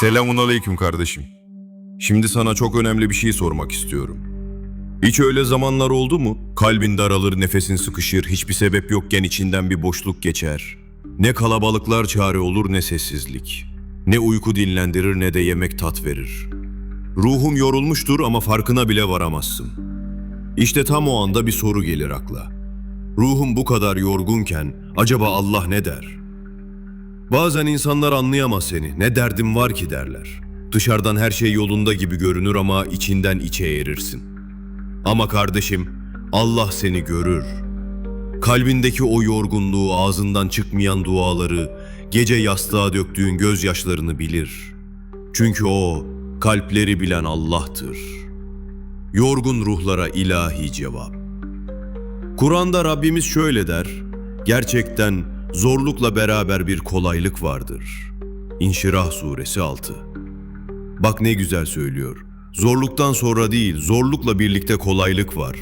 Selamun aleyküm kardeşim. Şimdi sana çok önemli bir şey sormak istiyorum. Hiç öyle zamanlar oldu mu? Kalbin daralır, nefesin sıkışır, hiçbir sebep yokken içinden bir boşluk geçer. Ne kalabalıklar çare olur ne sessizlik. Ne uyku dinlendirir ne de yemek tat verir. Ruhum yorulmuştur ama farkına bile varamazsın. İşte tam o anda bir soru gelir akla. Ruhum bu kadar yorgunken acaba Allah ne der? Bazen insanlar anlayamaz seni. Ne derdim var ki derler. Dışarıdan her şey yolunda gibi görünür ama içinden içe erirsin. Ama kardeşim, Allah seni görür. Kalbindeki o yorgunluğu, ağzından çıkmayan duaları, gece yastığa döktüğün gözyaşlarını bilir. Çünkü o kalpleri bilen Allah'tır. Yorgun ruhlara ilahi cevap. Kur'an'da Rabbimiz şöyle der. Gerçekten zorlukla beraber bir kolaylık vardır. İnşirah suresi 6. Bak ne güzel söylüyor. Zorluktan sonra değil, zorlukla birlikte kolaylık var.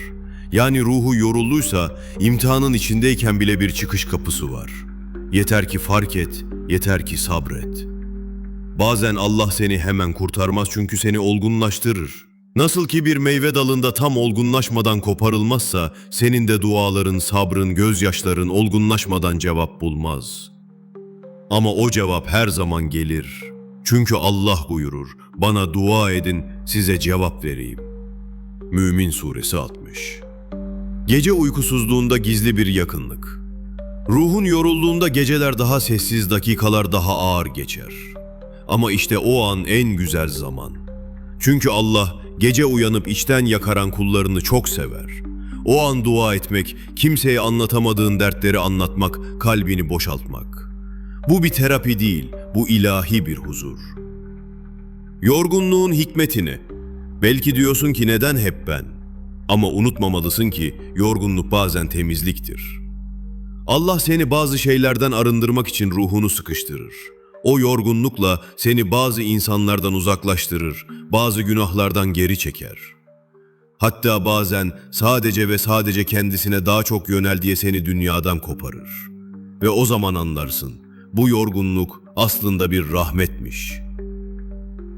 Yani ruhu yorulduysa imtihanın içindeyken bile bir çıkış kapısı var. Yeter ki fark et, yeter ki sabret. Bazen Allah seni hemen kurtarmaz çünkü seni olgunlaştırır. Nasıl ki bir meyve dalında tam olgunlaşmadan koparılmazsa, senin de duaların, sabrın, gözyaşların olgunlaşmadan cevap bulmaz. Ama o cevap her zaman gelir. Çünkü Allah buyurur, bana dua edin, size cevap vereyim. Mümin Suresi 60 Gece uykusuzluğunda gizli bir yakınlık. Ruhun yorulduğunda geceler daha sessiz, dakikalar daha ağır geçer. Ama işte o an en güzel zaman. Çünkü Allah gece uyanıp içten yakaran kullarını çok sever. O an dua etmek, kimseye anlatamadığın dertleri anlatmak, kalbini boşaltmak. Bu bir terapi değil, bu ilahi bir huzur. Yorgunluğun hikmetini. Belki diyorsun ki neden hep ben? Ama unutmamalısın ki yorgunluk bazen temizliktir. Allah seni bazı şeylerden arındırmak için ruhunu sıkıştırır. O yorgunlukla seni bazı insanlardan uzaklaştırır, bazı günahlardan geri çeker. Hatta bazen sadece ve sadece kendisine daha çok yönel diye seni dünyadan koparır. Ve o zaman anlarsın, bu yorgunluk aslında bir rahmetmiş.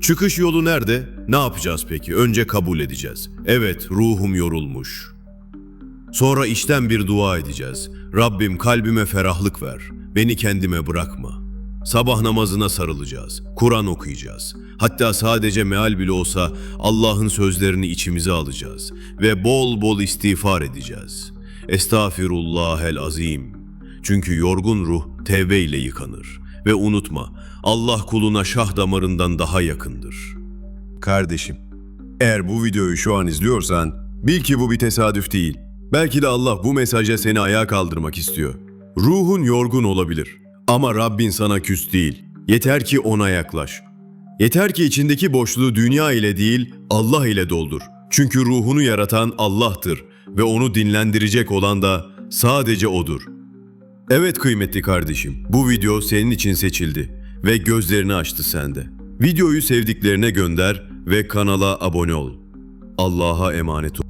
Çıkış yolu nerede? Ne yapacağız peki? Önce kabul edeceğiz. Evet, ruhum yorulmuş. Sonra içten bir dua edeceğiz. Rabbim kalbime ferahlık ver. Beni kendime bırakma. Sabah namazına sarılacağız. Kur'an okuyacağız. Hatta sadece meal bile olsa Allah'ın sözlerini içimize alacağız ve bol bol istiğfar edeceğiz. Estağfirullahel azim. Çünkü yorgun ruh tevbe ile yıkanır. Ve unutma, Allah kuluna şah damarından daha yakındır. Kardeşim, eğer bu videoyu şu an izliyorsan, bil ki bu bir tesadüf değil. Belki de Allah bu mesaja seni ayağa kaldırmak istiyor. Ruhun yorgun olabilir ama Rabbin sana küs değil. Yeter ki ona yaklaş. Yeter ki içindeki boşluğu dünya ile değil, Allah ile doldur. Çünkü ruhunu yaratan Allah'tır ve onu dinlendirecek olan da sadece O'dur. Evet kıymetli kardeşim, bu video senin için seçildi ve gözlerini açtı sende. Videoyu sevdiklerine gönder ve kanala abone ol. Allah'a emanet ol.